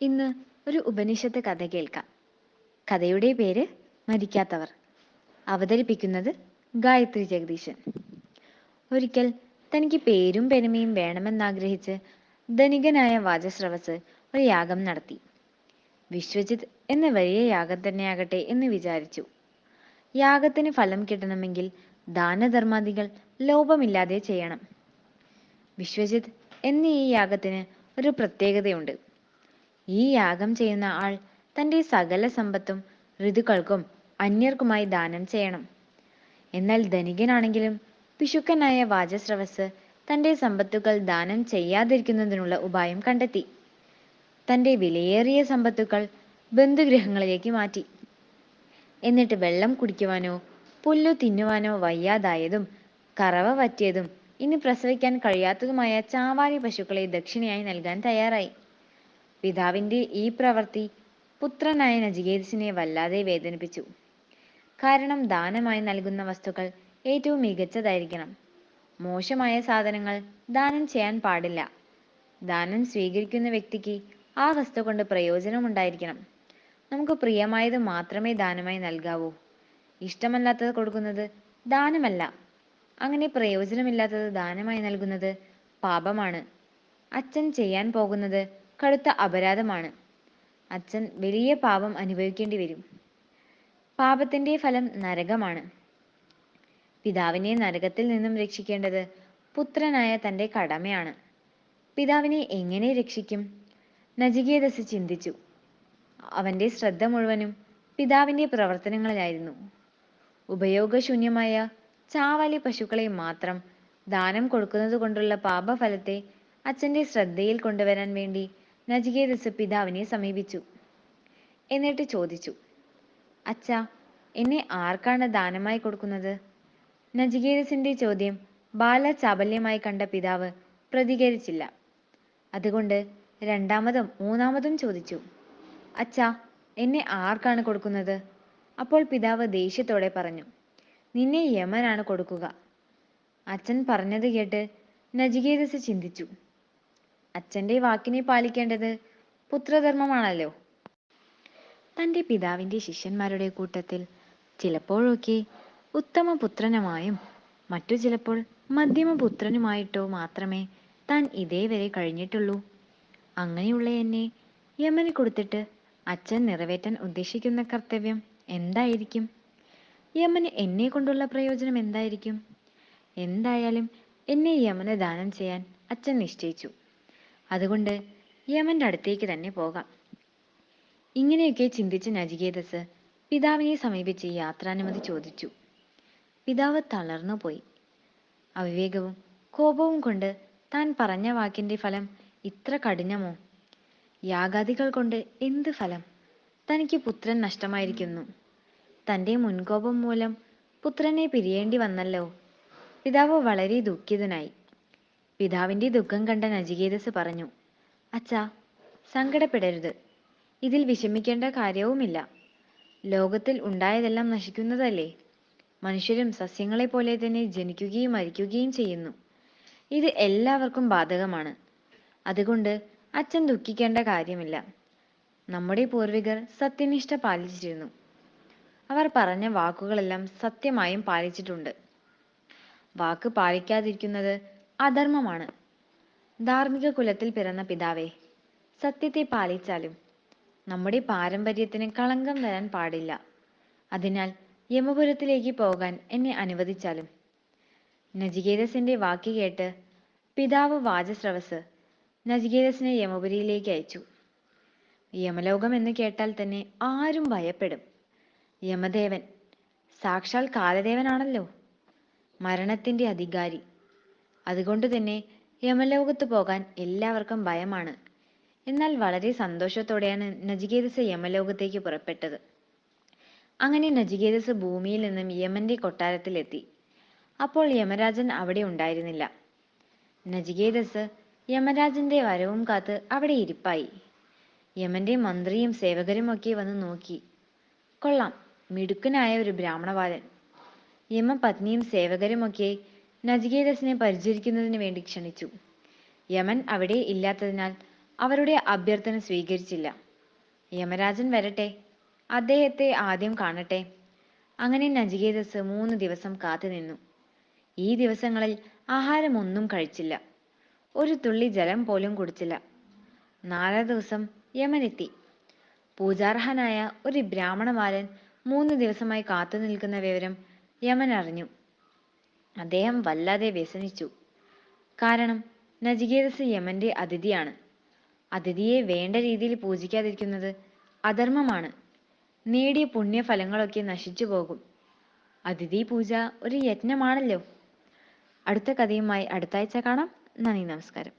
ഇന്ന് ഒരു ഉപനിഷത്ത് കഥ കേൾക്കാം. കഥയുടെ പേര് മരിക്കാത്തവർ. അവതരിപ്പിക്കുന്നത് ഗായത്രി ജഗദീശൻ. ഒരിക്കൽ തനിക്ക് പേരും പെരുമയും വേണമെന്നാഗ്രഹിച്ച് ധനികനായ വാചസ്രവസ് ഒരു യാഗം നടത്തി. വിശ്വജിത് എന്ന വലിയ യാഗം തന്നെയാകട്ടെ എന്ന് വിചാരിച്ചു. യാഗത്തിന് ഫലം കിട്ടണമെങ്കിൽ ദാനധർമാദികൾ ലോപമില്ലാതെ ചെയ്യണം. വിശ്വജിത് എന്ന ഈ യാഗത്തിന് ഒരു പ്രത്യേകതയുണ്ട്. ഈ യാഗം ചെയ്യുന്ന ആൾ തന്റെ സകല സമ്പത്തും ഋതുക്കൾക്കും അന്യർക്കുമായി ദാനം ചെയ്യണം. എന്നാൽ ധനികനാണെങ്കിലും പിശുക്കനായ വാചസ്രവസ് തന്റെ സമ്പത്തുകൾ ദാനം ചെയ്യാതിരിക്കുന്നതിനുള്ള ഉപായം കണ്ടെത്തി. തന്റെ വിലയേറിയ സമ്പത്തുകൾ ബന്ധുഗ്രഹങ്ങളിലേക്ക് മാറ്റി. എന്നിട്ട് വെള്ളം കുടിക്കുവാനോ പുല്ലു തിന്നുവാനോ വയ്യാതായതും കറവ പറ്റിയതും ഇനി പ്രസവിക്കാൻ കഴിയാത്തതുമായ ചാവാലി പശുക്കളെ ദക്ഷിണയായി നൽകാൻ തയ്യാറായി. പിതാവിന്റെ ഈ പ്രവൃത്തി പുത്രനായ നജികേതസിനെ വല്ലാതെ വേദനിപ്പിച്ചു. കാരണം ദാനമായി നൽകുന്ന വസ്തുക്കൾ ഏറ്റവും മികച്ചതായിരിക്കണം. മോശമായ സാധനങ്ങൾ ദാനം ചെയ്യാൻ പാടില്ല. ദാനം സ്വീകരിക്കുന്ന വ്യക്തിക്ക് ആ വസ്തു കൊണ്ട് പ്രയോജനമുണ്ടായിരിക്കണം. നമുക്ക് പ്രിയമായത് മാത്രമേ ദാനമായി നൽകാവൂ. ഇഷ്ടമല്ലാത്തത് കൊടുക്കുന്നത് ദാനമല്ല. അങ്ങനെ പ്രയോജനമില്ലാത്തത് ദാനമായി നൽകുന്നത് പാപമാണ്. അച്ഛൻ ചെയ്യാൻ പോകുന്നത് കടുത്ത അപരാധമാണ്. അച്ഛൻ വലിയ പാപം അനുഭവിക്കേണ്ടി വരും പാപത്തിന്റെ ഫലം നരകമാണ്. പിതാവിനെ നരകത്തിൽ നിന്നും രക്ഷിക്കേണ്ടത് പുത്രനായ തന്റെ കടമയാണ്. പിതാവിനെ എങ്ങനെ രക്ഷിക്കും? നചികേതസ് ചിന്തിച്ചു. അവന്റെ ശ്രദ്ധ മുഴുവനും പിതാവിന്റെ പ്രവർത്തനങ്ങളിലായിരുന്നു. ഉപയോഗശൂന്യമായ ചാവാലി പശുക്കളെ മാത്രം ദാനം കൊടുക്കുന്നത് കൊണ്ടുള്ള പാപഫലത്തെ അച്ഛന്റെ ശ്രദ്ധയിൽ കൊണ്ടുവരാൻ വേണ്ടി നചികേതസ് പിതാവിനെ സമീപിച്ചു. എന്നിട്ട് ചോദിച്ചു അച്ഛാ എന്നെ ആർക്കാണ് ദാനമായി കൊടുക്കുന്നത്? നചികേതസിന്റെ ചോദ്യം ബാലചാബല്യമായി കണ്ട പിതാവ് പ്രതികരിച്ചില്ല. അതുകൊണ്ട് രണ്ടാമതും മൂന്നാമതും ചോദിച്ചു അച്ഛാ എന്നെ ആർക്കാണ് കൊടുക്കുന്നത്? അപ്പോൾ പിതാവ് ദേഷ്യത്തോടെ പറഞ്ഞു നിന്നെ യമനാണ് കൊടുക്കുക. അച്ഛൻ പറഞ്ഞത് കേട്ട് നചികേതസ് ചിന്തിച്ചു. അച്ഛന്റെ വാക്കിനെ പാലിക്കേണ്ടത് പുത്രധർമ്മമാണല്ലോ. തന്റെ പിതാവിന്റെ ശിഷ്യന്മാരുടെ കൂട്ടത്തിൽ ചിലപ്പോഴൊക്കെ ഉത്തമ പുത്രനുമായും മറ്റു ചിലപ്പോൾ മധ്യമ പുത്രനുമായിട്ടോ മാത്രമേ താൻ ഇതേവരെ കഴിഞ്ഞിട്ടുള്ളൂ. അങ്ങനെയുള്ള എന്നെ യമന് കൊടുത്തിട്ട് അച്ഛൻ നിറവേറ്റാൻ ഉദ്ദേശിക്കുന്ന കർത്തവ്യം എന്തായിരിക്കും? യമന് എന്നെ കൊണ്ടുള്ള പ്രയോജനം എന്തായിരിക്കും? എന്തായാലും എന്നെ യമന് ദാനം ചെയ്യാൻ അച്ഛൻ നിശ്ചയിച്ചു. അതുകൊണ്ട് യമന്റെ അടുത്തേക്ക് തന്നെ പോകാം. ഇങ്ങനെയൊക്കെ ചിന്തിച്ച നജികേദസ് പിതാവിനെ സമീപിച്ച് യാത്രാനുമതി ചോദിച്ചു. പിതാവ് തളർന്നു പോയി. അവിവേകവും കോപവും കൊണ്ട് താൻ പറഞ്ഞ വാക്കിന്റെ ഫലം ഇത്ര കഠിനമോ? യാഗാദികൾ കൊണ്ട് എന്ത് ഫലം? തനിക്ക് പുത്രൻ നഷ്ടമായിരിക്കുന്നു. തന്റെ മുൻകോപം മൂലം പുത്രനെ പിരിയേണ്ടി വന്നല്ലോ. പിതാവ് വളരെ ദുഃഖിതനായി. പിതാവിന്റെ ദുഃഖം കണ്ട നചികേതസ് പറഞ്ഞു അച്ഛാ സങ്കടപ്പെടരുത്. ഇതിൽ വിഷമിക്കേണ്ട കാര്യവുമില്ല. ലോകത്തിൽ ഉണ്ടായതെല്ലാം നശിക്കുന്നതല്ലേ? മനുഷ്യരും സസ്യങ്ങളെ പോലെ തന്നെ ജനിക്കുകയും മരിക്കുകയും ചെയ്യുന്നു. ഇത് എല്ലാവർക്കും ബാധകമാണ്. അതുകൊണ്ട് അച്ഛൻ ദുഃഖിക്കേണ്ട കാര്യമില്ല. നമ്മുടെ പൂർവികർ സത്യനിഷ്ഠ പാലിച്ചിരുന്നു. അവർ പറഞ്ഞ വാക്കുകളെല്ലാം സത്യമായും പാലിച്ചിട്ടുണ്ട്. വാക്ക് പാലിക്കാതിരിക്കുന്നത് അധർമ്മമാണ്. ധാർമ്മിക കുലത്തിൽ പിറന്ന പിതാവേ സത്യത്തെ പാലിച്ചാലും നമ്മുടെ പാരമ്പര്യത്തിന് കളങ്കം വരാൻ പാടില്ല. അതിനാൽ യമപുരത്തിലേക്ക് പോകാൻ എന്നെ അനുവദിച്ചാലും. നജികേതസിന്റെ വാക്ക് കേട്ട് പിതാവ് വാചസ്രവസ് നജികേതസിനെ യമപുരിയിലേക്ക് അയച്ചു. യമലോകം എന്ന് കേട്ടാൽ തന്നെ ആരും ഭയപ്പെടും. യമദേവൻ സാക്ഷാൽ കാലദേവനാണല്ലോ. മരണത്തിന്റെ അധികാരി. അതുകൊണ്ട് തന്നെ യമലോകത്ത് പോകാൻ എല്ലാവർക്കും ഭയമാണ്. എന്നാൽ വളരെ സന്തോഷത്തോടെയാണ് നജികേതസ് യമലോകത്തേക്ക് പുറപ്പെട്ടത്. അങ്ങനെ നജികേതസ് ഭൂമിയിൽ നിന്നും യമന്റെ കൊട്ടാരത്തിലെത്തി. അപ്പോൾ യമരാജൻ അവിടെ ഉണ്ടായിരുന്നില്ല. നജികേതസ് യമരാജന്റെ വരവും കാത്ത് അവിടെ ഇരിപ്പായി. യമന്റെ മന്ത്രിയും സേവകരും ഒക്കെ വന്ന് നോക്കി. കൊള്ളാം മിടുക്കനായ ഒരു ബ്രാഹ്മണവാലൻ യമപത്നിയും സേവകരുമൊക്കെ നചികേതസിനെ പരിചരിക്കുന്നതിന് വേണ്ടി ക്ഷണിച്ചു. യമൻ അവിടെ ഇല്ലാത്തതിനാൽ അവരുടെ അഭ്യർത്ഥന സ്വീകരിച്ചില്ല. യമരാജൻ വരട്ടെ അദ്ദേഹത്തെ ആദ്യം കാണട്ടെ. അങ്ങനെ നജികേദസ് മൂന്ന് ദിവസം കാത്തുനിന്നു ഈ ദിവസങ്ങളിൽ ആഹാരമൊന്നും കഴിച്ചില്ല. ഒരു തുള്ളി ജലം പോലും കുടിച്ചില്ല. നാലാം ദിവസം യമനെത്തി പൂജാർഹനായ ഒരു ബ്രാഹ്മണ ബാലൻ മൂന്ന് ദിവസമായി കാത്തു നിൽക്കുന്ന വിവരം യമൻ അറിഞ്ഞു. അദ്ദേഹം വല്ലാതെ വ്യസനിച്ചു. കാരണം നജികേതസ് യമന്റെ അതിഥിയാണ്. അതിഥിയെ വേണ്ട രീതിയിൽ പൂജിക്കാതിരിക്കുന്നത് അധർമ്മമാണ്. നേടിയ പുണ്യഫലങ്ങളൊക്കെ നശിച്ചു പോകും. അതിഥി പൂജ ഒരു യജ്ഞമാണല്ലോ. അടുത്ത കഥയുമായി അടുത്ത ആഴ്ച കാണാം. നന്ദി നമസ്കാരം.